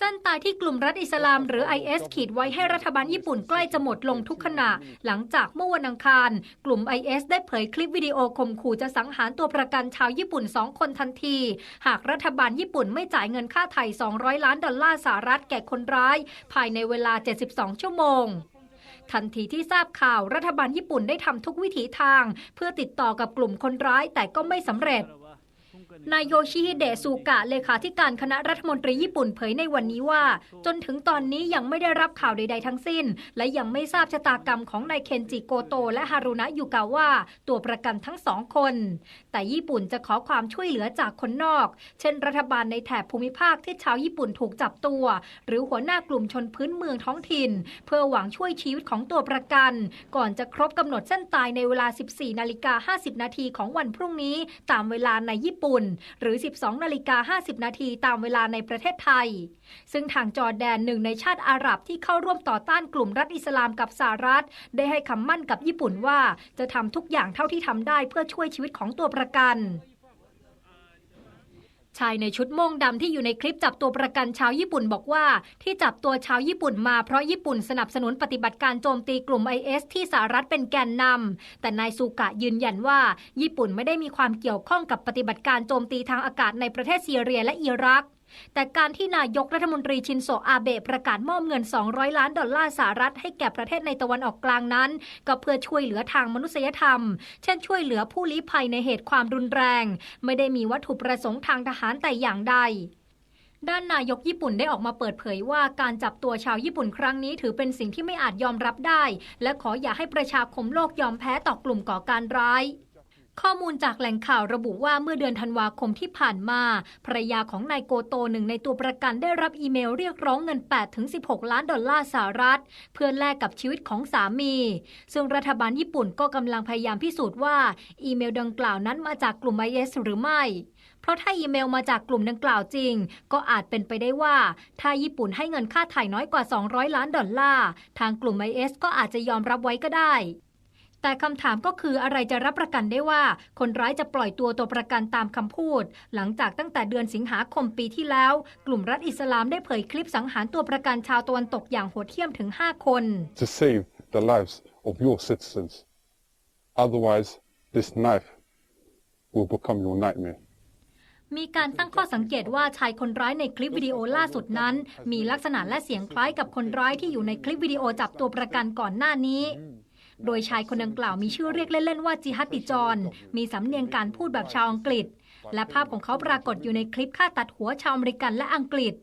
ส้นตายที่กลุ่มรัฐอิสลามหรือ IS ขีดไว้ให้รัฐบาลญี่ปุ่นใกล้จะหมดลงทุกขณะ หลังจากเมื่อวันอังคาร กลุ่ม IS ได้เผยคลิปวิดีโอข่มขู่จะสังหารตัวประกันชาวญี่ปุ่น 2 คนทันที หากรัฐบาลญี่ปุ่นไม่จ่ายเงินค่าไถ่ 200 ล้านดอลลาร์สหรัฐแก่คนร้าย ภายในเวลา 72 ชั่วโมงทันทีที่ทราบข่าวรัฐบาลญี่ปุ่นได้ทำทุกวิถีทาง เพื่อติดต่อกับกลุ่มคนร้ายแต่ก็ไม่สำเร็จ นายโยชิฮิเดะซูกะเลขาธิการคณะรัฐมนตรีญี่ปุ่นเผยในวันนี้ว่า จนถึงตอนนี้ยังไม่ได้รับข่าวใด ๆ ทั้งสิ้น และยังไม่ทราบชะตากรรมของนายเคนจิโกโตและฮารุนะยูกาว่าตัวประกันทั้งสองคน แต่ญี่ปุ่นจะขอความช่วยเหลือจากคนนอก เช่น รัฐบาลในแถบภูมิภาคที่ชาวญี่ปุ่นถูกจับตัว หรือหัวหน้ากลุ่มชนพื้นเมืองท้องถิ่น เพื่อหวังช่วยชีวิตของตัวประกัน ก่อนจะครบกำหนดเส้นตายในเวลา 14นาฬิกา50นาทีของวันพรุ่งนี้ตามเวลาในญี่ปุ่นหรือ 12นาฬิกา50 นาทีตามเวลาในประเทศไทย ซึ่งทางจอร์แดนหนึ่งในชาติอาหรับที่เข้าร่วมต่อต้านกลุ่มรัฐอิสลามกับสหรัฐ ได้ให้คำมั่นกับญี่ปุ่นว่า จะทำทุกอย่างเท่าที่ทำได้เพื่อช่วยชีวิตของตัวประกัน ชายในชุดโม่งดำที่อยู่ในคลิปจับตัวประกันชาวญี่ปุ่นบอกว่า ที่จับตัวชาวญี่ปุ่นมาเพราะญี่ปุ่นสนับสนุนปฏิบัติการโจมตีกลุ่ม IS ที่สหรัฐเป็นแกนนำแต่นายซูกะยืนยันว่า ญี่ปุ่นไม่ได้มีความเกี่ยวข้องกับปฏิบัติการโจมตีทางอากาศในประเทศซีเรียและอิรัก แต่การที่นายกรัฐมนตรีชินโซอาเบะประกาศมอบเงิน 200 ล้านดอลลาร์สหรัฐให้แก่ประเทศในตะวันออกกลางนั้น ก็เพื่อช่วยเหลือทางมนุษยธรรม เช่นช่วยเหลือผู้ลี้ภัยในเหตุความรุนแรง ไม่ได้มีวัตถุประสงค์ทางทหารแต่อย่างใดด้านนายกญี่ปุ่นได้ออกมาเปิดเผยว่าการจับตัวชาวญี่ปุ่นครั้งนี้ถือเป็นสิ่งที่ไม่อาจยอมรับได้ และขออย่าให้ประชาคมโลกยอมแพ้ต่อกลุ่มก่อการร้าย ข้อมูลจากแหล่งข่าวระบุว่าเมื่อเดือนธันวาคมที่ผ่านมาภรรยาของนายโกโตหนึ่งในตัวประกันได้รับอีเมลเรียกร้องเงิน 8-16 ล้านดอลลาร์สหรัฐ เพื่อแลกกับชีวิตของสามี ซึ่งรัฐบาลญี่ปุ่นก็กำลังพยายามพิสูจน์ว่าอีเมลดังกล่าวนั้นมาจากกลุ่ม IS หรือไม่เพราะถ้าอีเมลมาจากกลุ่มดังกล่าวจริง ก็อาจเป็นไปได้ว่า ถ้าญี่ปุ่นให้เงินค่าถ่ายน้อยกว่า 200 ล้านดอลลาร์ ทางกลุ่ม IS ก็อาจจะยอมรับไว้ก็ได้ แต่คำถามก็คืออะไรจะรับประกันได้ว่า คนร้ายจะปล่อยตัวตัวประกันตามคำพูด หลังจากตั้งแต่เดือนสิงหาคมปีที่แล้ว กลุ่มรัฐอิสลามได้เผยคลิปสังหารตัวประกันชาวตะวันตกอย่างโหดเหี้ยมถึง 5 คน To save the lives of your citizens. Otherwise, this knife will become your nightmare. มีการตั้งข้อสังเกตว่าชายคนร้ายในคลิปวิดีโอล่าสุดนั้น มีลักษณะและเสียงคล้ายกับคนร้ายที่อยู่ในคลิปวิดีโอจับตัวประกันก่อนหน้านี้ โดยชายคนดังกล่าวมีชื่อเรียกเล่นๆว่าจิฮัตติจรมีสำเนียงการพูดแบบชาวอังกฤษ และภาพของเขาปรากฏอยู่ในคลิปฆ่าตัดหัวชาวอเมริกันและอังกฤษ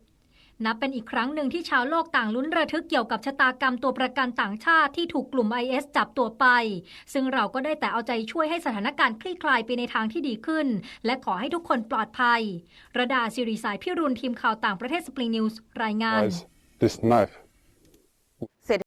นับเป็นอีกครั้งหนึ่งที่ชาวโลกต่างลุ้นระทึกเกี่ยวกับชะตากรรมตัวประกันต่างชาติที่ถูกกลุ่ม IS จับตัวไป ซึ่งเราก็ได้แต่เอาใจช่วยให้สถานการณ์คลี่คลายไปในทางที่ดีขึ้น และขอให้ทุกคนปลอดภัย ระดาสิริสายพิรุณทีมข่าวต่างประเทศสปริงนิวส์รายงาน this knife